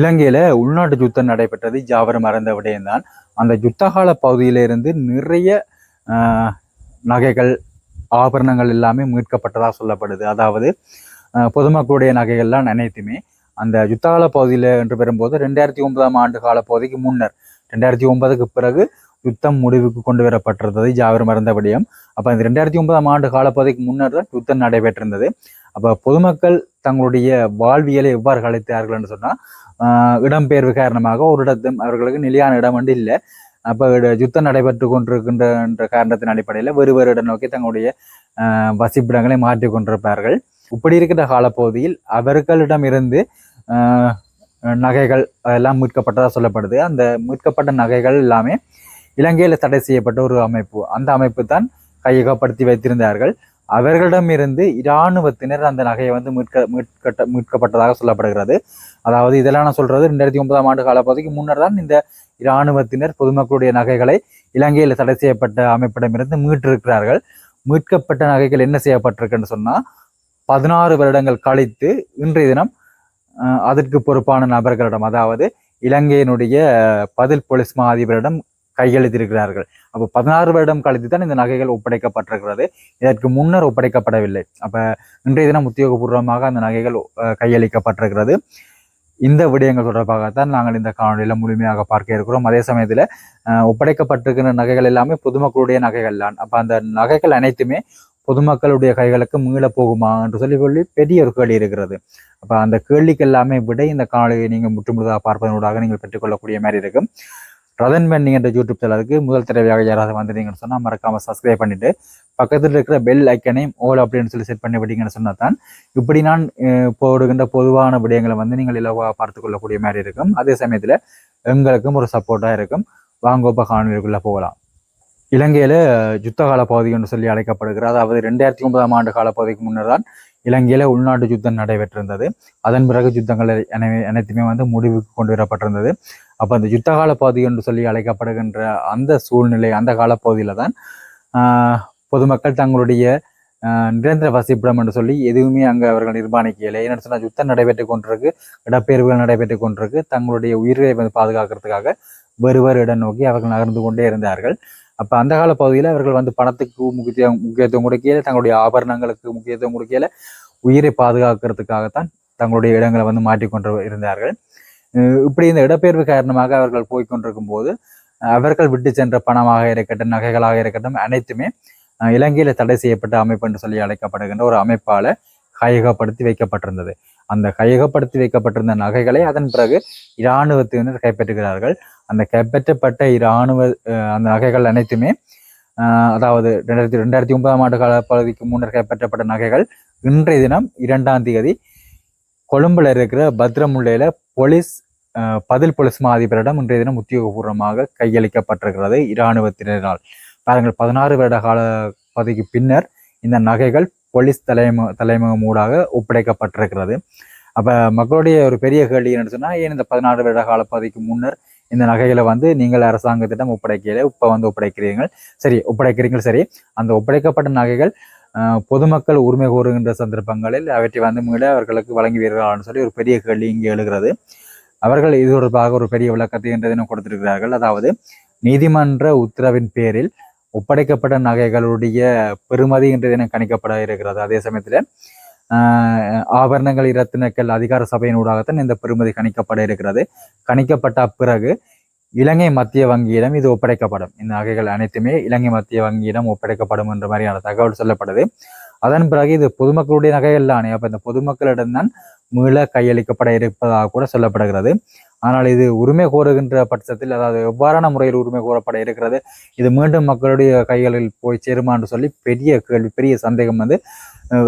இலங்கையில உள்நாட்டு யுத்தம் நடைபெற்றது. ஜாவரம் மறந்த விடயம்தான். அந்த யுத்தகால பகுதியிலிருந்து நிறைய ஆஹ், நகைகள் ஆபரணங்கள் எல்லாமே மீட்கப்பட்டதாக சொல்லப்படுது. அதாவது பொதுமக்களுடைய நகைகள்லாம் அனைத்துமே அந்த யுத்தகால பகுதியில் என்று பெறும்போது ரெண்டாயிரத்தி ஒன்பதாம் ஆண்டு கால பகுதிக்கு முன்னர் ரெண்டாயிரத்தி ஒன்பதுக்கு பிறகு யுத்தம் முடிவுக்கு கொண்டு வரப்பட்டிருந்தது. ஜாவர் மறந்த விடயம். அப்போ இந்த ரெண்டாயிரத்தி ஒன்பதாம் ஆண்டு காலப்பகுதிக்கு முன்னர் தான் யுத்தம் நடைபெற்றிருந்தது. அப்போ பொதுமக்கள் தங்களுடைய வாழ்வியலை எவ்வாறு கழித்தார்கள் என்று சொன்னால் இடம்பெயர்வு காரணமாக ஒரு இடத்தும் அவர்களுக்கு நிலையான இடம் வந்து இல்லை. அப்போ யுத்தம் நடைபெற்று கொண்டிருக்கின்ற காரணத்தின் அடிப்படையில் வெறு வேறு இடம் நோக்கி தங்களுடைய வசிப்பிடங்களை மாற்றி கொண்டிருப்பார்கள். இப்படி இருக்கிற காலப்பகுதியில் அவர்களிடம் இருந்து நகைகள் அதெல்லாம் மீட்கப்பட்டதாக சொல்லப்படுது. அந்த மீட்கப்பட்ட நகைகள் எல்லாமே இலங்கையில் தடை செய்யப்பட்ட ஒரு அமைப்பு. அந்த அமைப்பு தான் கையகப்படுத்தி வைத்திருந்தார்கள். அவர்களிடமிருந்து இராணுவத்தினர் அந்த நகையை வந்து மீட்க மீட்கட்ட மீட்கப்பட்டதாக சொல்லப்படுகிறது. அதாவது இதெல்லாம் நான் சொல்றது ரெண்டாயிரத்தி ஒன்பதாம் ஆண்டு காலப்பகுதிக்கு முன்னர் தான் இந்த இராணுவத்தினர் பொதுமக்களுடைய நகைகளை இலங்கையில் தடை செய்யப்பட்ட அமைப்பிடமிருந்து மீட்டிருக்கிறார்கள். மீட்கப்பட்ட நகைகள் என்ன செய்யப்பட்டிருக்குன்னு சொன்னால் பதினாறு வருடங்கள் கழித்து இன்றைய தினம் அதற்கு பொறுப்பான நபர்களிடம் அதாவது இலங்கையினுடைய பதில் போலீஸ் மா அதிபரிடம் கையெழுத்திருக்கிறார்கள். அப்போ பதினாறு வருடம் கழித்து தான் இந்த நகைகள் ஒப்படைக்கப்பட்டிருக்கிறது. இதற்கு முன்னர் ஒப்படைக்கப்படவில்லை. அப்ப இன்றைய தினம் உத்தியோகபூர்வமாக அந்த நகைகள் கையளிக்கப்பட்டிருக்கிறது. இந்த விடயங்கள் தொடர்பாகத்தான் நாங்கள் இந்த காணொலியில் முழுமையாக பார்க்க இருக்கிறோம். அதே சமயத்துல அஹ், ஒப்படைக்கப்பட்டிருக்கிற நகைகள் எல்லாமே பொதுமக்களுடைய நகைகள் தான். அப்ப அந்த நகைகள் அனைத்துமே பொதுமக்களுடைய கைகளுக்கு மீள போகுமா என்று சொல்லி சொல்லி பெரிய ஒரு கேள்வி இருக்கிறது. அப்ப அந்த கேள்விக்கு எல்லாமே விட இந்த காணொலியை நீங்க முற்றுமுழுதாக பார்ப்பதனூடாக நீங்கள் பெற்றுக்கொள்ளக்கூடிய மாதிரி இருக்கும். ரதன் பெண்டிங் என்ற யூடியூப் சேனலுக்கு முதல் தடவையாக யாராவது வந்தீங்கன்னு சொன்னால் மறக்காம சப்ஸ்கிரைப் பண்ணிட்டு பக்கத்தில் இருக்கிற பெல் ஐக்கனையும் ஓல் அப்படின்னு சொல்லி செட் பண்ணி விட்டீங்கன்னு சொன்னால் தான் இப்படி நான் போடுகின்ற பொதுவான விடயங்களை வந்து நீங்கள் இலவாக பார்த்து கொள்ளக்கூடிய மாதிரி இருக்கும். அதே சமயத்தில் எங்களுக்கும் ஒரு சப்போர்ட்டாக இருக்கும். வாங்கோப்ப காணொலிக்குள்ளே போகலாம். இலங்கையில யுத்த கால பகுதி என்று சொல்லி அழைக்கப்படுகிறது. அதாவது ரெண்டாயிரத்தி ஒன்பதாம் ஆண்டு கால பகுதிக்கு முன்னர் தான் இலங்கையில உள்நாட்டு யுத்தம் நடைபெற்றிருந்தது. அதன் பிறகு யுத்தங்கள் அனைத்துமே வந்து முடிவுக்கு கொண்டு வரப்பட்டிருந்தது. அப்ப அந்த யுத்த கால பகுதி என்று சொல்லி அழைக்கப்படுகின்ற அந்த சூழ்நிலை அந்த காலப்பகுதியில தான் ஆஹ், பொதுமக்கள் தங்களுடைய நிரந்தர வசிப்பிடம் என்று சொல்லி எதுவுமே அங்க அவர்கள் நிர்மாணிக்கலை ஏன்னு சொன்னா யுத்தம் நடைபெற்று கொண்டிருக்கு இடப்பெயர்வுகள் நடைபெற்று கொண்டிருக்கு. தங்களுடைய உயிரை வந்து பாதுகாக்கிறதுக்காக வேறு வேறு இடம் நோக்கி அவர்கள் நகர்ந்து கொண்டே இருந்தார்கள். அப்ப அந்த கால பகுதியில் அவர்கள் வந்து பணத்துக்கு முக்கியத்துவம் முக்கியத்துவம் கொடுக்கையில தங்களுடைய ஆபரணங்களுக்கு முக்கியத்துவம் கொடுக்கையில உயிரை பாதுகாக்கிறதுக்காகத்தான் தங்களுடைய இடங்களை வந்து மாற்றிக்கொண்டு இருந்தார்கள். அஹ் இப்படி இந்த இடப்பெயர்வு காரணமாக அவர்கள் போய்கொண்டிருக்கும் போது அவர்கள் விட்டு சென்ற பணமாக இருக்கட்டும் நகைகளாக இருக்கட்டும் அனைத்துமே அஹ் இலங்கையில தடை செய்யப்பட்ட அமைப்பு என்று சொல்லி அழைக்கப்படுகின்ற ஒரு அமைப்பால கையகப்படுத்தி வைக்கப்பட்டிருந்தது. அந்த கையகப்படுத்தி வைக்கப்பட்டிருந்த நகைகளை அதன் பிறகு இராணுவத்தினர் கைப்பற்றுகிறார்கள். அந்த கைப்பற்றப்பட்ட இராணுவ அந்த நகைகள் அனைத்துமே அதாவது ரெண்டாயிரத்தி ரெண்டாயிரத்தி ஒன்பதாம் ஆண்டு கால பகுதிக்கு முன்னர் கைப்பற்றப்பட்ட நகைகள் இன்றைய தினம் இரண்டாம் தேதி கொழும்புல இருக்கிற பத்ரமுல்லையில போலீஸ் பதில் போலீஸ் மாதிபரிடம் இன்றைய தினம் உத்தியோகபூர்வமாக கையளிக்கப்பட்டிருக்கிறது இராணுவத்தினரால். பாருங்கள் பதினாறு வருட கால பதவிக்கு பின்னர் இந்த நகைகள் போலீஸ் தலைம தலைமுகம் ஊடாக ஒப்படைக்கப்பட்டிருக்கிறது. அப்போ மக்களுடைய ஒரு பெரிய கேள்வி என்ன சொன்னால் ஏன் இந்த பதினாறு வருட கால பகுதிக்கு முன்னர் இந்த நகைகளை வந்து நீங்கள் அரசாங்கத்திடம் ஒப்படைக்கல இப்போ வந்து ஒப்படைக்கிறீர்கள்? சரி ஒப்படைக்கிறீர்கள் சரி. அந்த ஒப்படைக்கப்பட்ட நகைகள் பொதுமக்கள் உரிமை கோருகின்ற சந்தர்ப்பங்களில் அவற்றை வந்து மீள அவர்களுக்கு வழங்குவீர்களான்னு சொல்லி ஒரு பெரிய கேள்வி இங்கே எழுகிறது. அவர்கள் இது தொடர்பாக ஒரு பெரிய விளக்கத்தை இன்றைய தினம் கொடுத்திருக்கிறார்கள். அதாவது நீதிமன்ற உத்தரவின் பேரில் ஒப்படைக்கப்பட்ட நகைகளுடைய பெறுமதி என்று என கணிக்கப்பட இருக்கிறது. அதே சமயத்தில் ஆஹ் ஆபரணங்கள் இரத்தினக்கல் அதிகார சபையினூடாகத்தான் இந்த பெறுமதி கணிக்கப்பட இருக்கிறது. கணிக்கப்பட்ட பிறகு இலங்கை மத்திய வங்கியிடம் இது ஒப்படைக்கப்படும். இந்த நகைகள் அனைத்துமே இலங்கை மத்திய வங்கியிடம் ஒப்படைக்கப்படும் என்ற மாதிரியான தகவல் சொல்லப்படுது. அதன் பிறகு இது பொதுமக்களுடைய நகைகள் தானே. அப்ப இந்த பொதுமக்களிடம்தான் மீள கையளிக்கப்பட இருப்பதாக கூட சொல்லப்படுகிறது. ஆனால் இது உரிமை கோருகின்ற பட்சத்தில் அதாவது எவ்வாறான முறையில் உரிமை கோரப்பட இருக்கிறது இது மீண்டும் மக்களுடைய கைகளில் போய் சேருமா என்று சொல்லி பெரிய கேள்வி பெரிய சந்தேகம் வந்து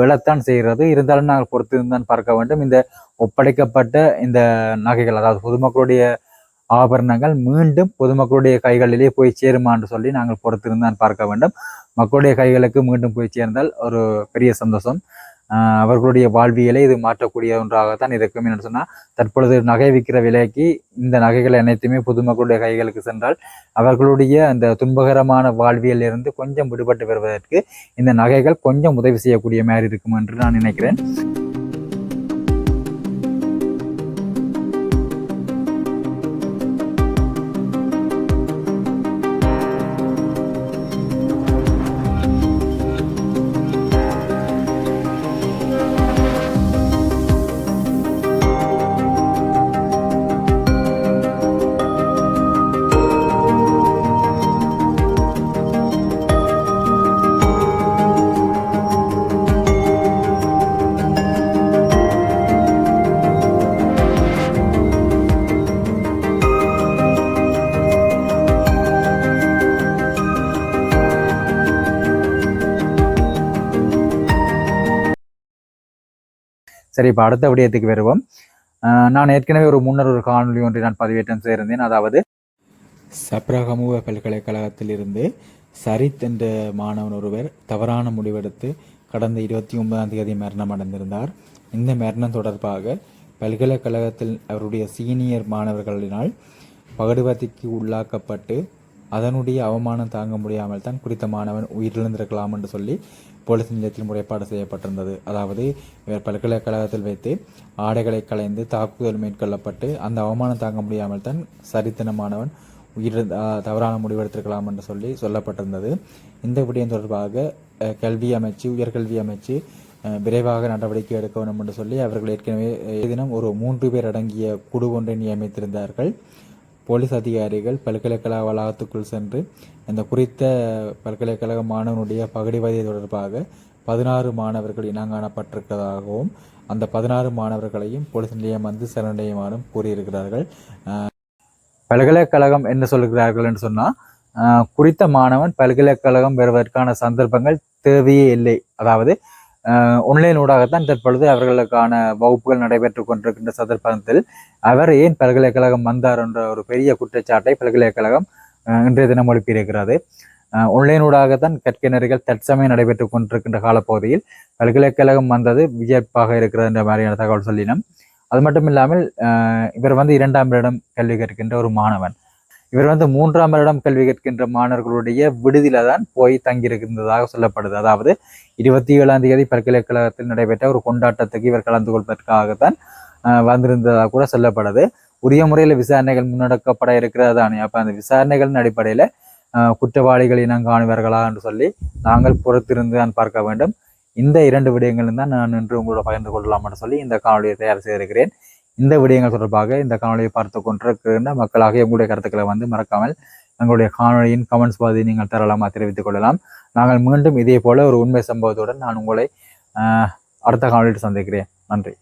விழத்தான் செய்கிறது. இருந்தாலும் நாங்கள் பொறுத்து பார்க்க வேண்டும். இந்த ஒப்படைக்கப்பட்ட இந்த நகைகள் அதாவது பொதுமக்களுடைய ஆபரணங்கள் மீண்டும் பொதுமக்களுடைய கைகளிலே போய் சேருமா என்று சொல்லி நாங்கள் பொறுத்திருந்தான் பார்க்க வேண்டும். மக்களுடைய கைகளுக்கு மீண்டும் போய் சேர்ந்தால் ஒரு பெரிய சந்தோஷம். அவர்களுடைய வாழ்வியலை இது மாற்றக்கூடிய ஒன்றாகத்தான் இருக்கும் என்று சொன்னால் தற்பொழுது நகை விற்கிற விலைக்கு இந்த நகைகள் அனைத்துமே பொதுமக்களுடைய கைகளுக்கு சென்றால் அவர்களுடைய அந்த துன்பகரமான வாழ்வியலில் இருந்து கொஞ்சம் விடுபட்டு வருவதற்கு இந்த நகைகள் கொஞ்சம் உதவி செய்யக்கூடிய மாதிரி இருக்கும் என்று நான் நினைக்கிறேன். சரி இப்போ அடுத்த விடயத்துக்கு வருவோம். நான் ஏற்கனவே ஒரு முன்னர் ஒரு காணொலி ஒன்றை நான் பதிவேற்றம் செய்திருந்தேன். அதாவது சப்ரகமுக பல்கலைக்கழகத்திலிருந்து சரித் என்ற மாணவன் ஒருவர் தவறான முடிவெடுத்து கடந்த இருபத்தி ஒன்பதாம் தேதி மரணம் அடைந்திருந்தார். இந்த மரணம் தொடர்பாக பல்கலைக்கழகத்தில் அவருடைய சீனியர் மாணவர்களினால் பகடுவதிக்கு உள்ளாக்கப்பட்டு அதனுடைய அவமானம் தாங்க முடியாமல் தான் குறித்த மாணவன் உயிரிழந்திருக்கலாம் என்று சொல்லி போலீஸ் நிலையத்தில் முறைப்பாடு செய்யப்பட்டிருந்தது. அதாவது இவர் பல்கலைக்கழகத்தில் வைத்து ஆடைகளை களைந்து தாக்குதல் மேற்கொள்ளப்பட்டு அந்த அவமானம் தாங்க முடியாமல் தான் சரித்தின மாணவன் உயிர் தவறான முடிவெடுத்திருக்கலாம் என்று சொல்லி சொல்லப்பட்டிருந்தது. இந்த விடயம் தொடர்பாக கல்வி அமைச்சு உயர்கல்வி அமைச்சு விரைவாக நடவடிக்கை எடுக்க வேண்டும் என்று சொல்லி அவர்கள் ஏற்கனவே தினம் ஒரு மூன்று பேர் அடங்கிய குழு ஒன்றை நியமித்திருந்தார்கள். போலீஸ் அதிகாரிகள் பல்கலைக்கழக வளாகத்துக்குள் சென்று இந்த குறித்த பல்கலைக்கழக மாணவனுடைய பகடிவதை தொடர்பாக பதினாறு மாணவர்கள் இனங்காணப்பட்டிருக்கிறதாகவும் அந்த பதினாறு மாணவர்களையும் போலீஸ் நிலையம் வந்து சரணடையுமாறும் கூறியிருக்கிறார்கள். பல்கலைக்கழகம் என்ன சொல்கிறார்கள் என்று சொன்னால் குறித்த மாணவன் பல்கலைக்கழகம் பெறுவதற்கான சந்தர்ப்பங்கள் தேவையே இல்லை. அதாவது ஒன்லைன் ஊடாகத்தான் தற்பொழுது அவர்களுக்கான வகுப்புகள் நடைபெற்றுக் கொண்டிருக்கின்ற சந்தர்ப்பத்தில் அவர் ஏன் பல்கலைக்கழகம் வந்தார் என்ற ஒரு பெரிய குற்றச்சாட்டை பல்கலைக்கழகம் இன்றைய தினம் எழுப்பியிருக்கிறது ஒன்லைன் ஊடாகத்தான் கற்கிணறுகள் தற்சமயம் நடைபெற்றுக் கொண்டிருக்கின்ற காலப்பகுதியில் பல்கலைக்கழகம் வந்தது வியப்பாக இருக்கிறது என்ற மாதிரியான தகவல் சொல்லினோம். அது மட்டும் இல்லாமல் இவர் வந்து இரண்டாம் இடம் கல்வி கற்கின்ற ஒரு மாணவன். இவர் வந்து மூன்றாம் வருடம் கல்வி கற்கின்ற மாணவர்களுடைய விடுதியில தான் போய் தங்கியிருக்கின்றதாக சொல்லப்படுது. அதாவது இருபத்தி ஏழாம் தேதி பல்கலைக்கழகத்தில் நடைபெற்ற ஒரு கொண்டாட்டத்துக்கு இவர் கலந்து கொள்வதற்காகத்தான் வந்திருந்ததாக கூட சொல்லப்படுது. உரிய முறையில் விசாரணைகள் முன்னெடுக்கப்பட இருக்கிறது தானே அப்போ அந்த விசாரணைகளின் அடிப்படையில் குற்றவாளிகள் இனங்காணுவர்களா என்று சொல்லி நாங்கள் பொறுத்திருந்து தான் பார்க்க வேண்டும். இந்த இரண்டு விடயங்களும் தான் நான் இன்று உங்களோட பகிர்ந்து கொள்ளலாம் என்று சொல்லி இந்த காணொலியை தயார் செய்திருக்கிறேன். இந்த விடயங்கள் தொடர்பாக இந்த காணொலியை பார்த்து கொண்டிருக்கின்ற மக்களாக எங்களுடைய கருத்துக்களை வந்து மறக்காமல் எங்களுடைய காணொலியின் கமெண்ட்ஸ் பகுதி நீங்கள் தரலாமா தெரிவித்துக் கொள்ளலாம். நாங்கள் மீண்டும் இதே போல ஒரு உண்மை சம்பவத்துடன் நான் உங்களை ஆஹ், அடுத்த காணொலியில் சந்திக்கிறேன். நன்றி.